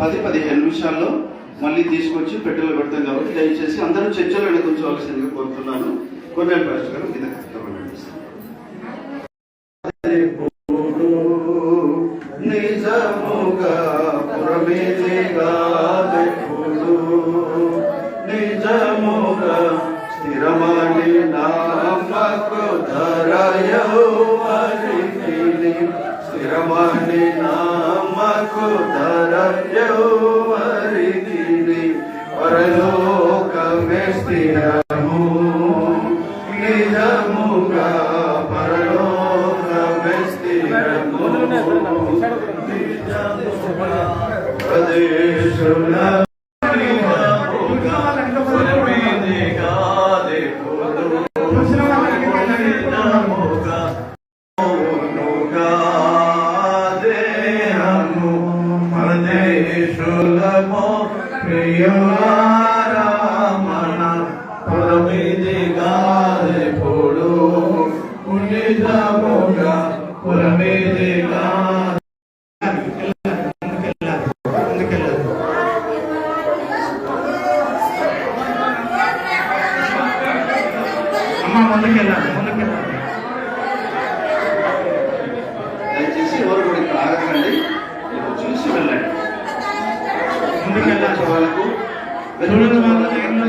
పది పదిహేను నిమిషాల్లో మళ్ళీ తీసుకొచ్చి పెట్టెలో పెడతాం కాబట్టి దయచేసి అందరూ చర్చలో కూర్చోవలసిందిగా కోరుతున్నాను. కొన్నేళ్ళ పాస్టర్ గారు మీద నిజముగా నిజముగా స్థిరమని నామకు ధరయ స్థిరమని నామకు ధరయౌవరికి పరలోకమే స్థిరము నిజముగా పరలోకమే స్థిరము. ప్రదేశుల పరదేశులమో ప్రియులారామణ పురమిదిగా ఎప్పుడు పుణ్యముగా పురమిదిగా అమ్మ ముందుకెళ్ళాలి ముందుకెళ్ళాలి ముందుకెళ్ళాలి వాళ్ళకు చూడని వాళ్ళు లైన్లో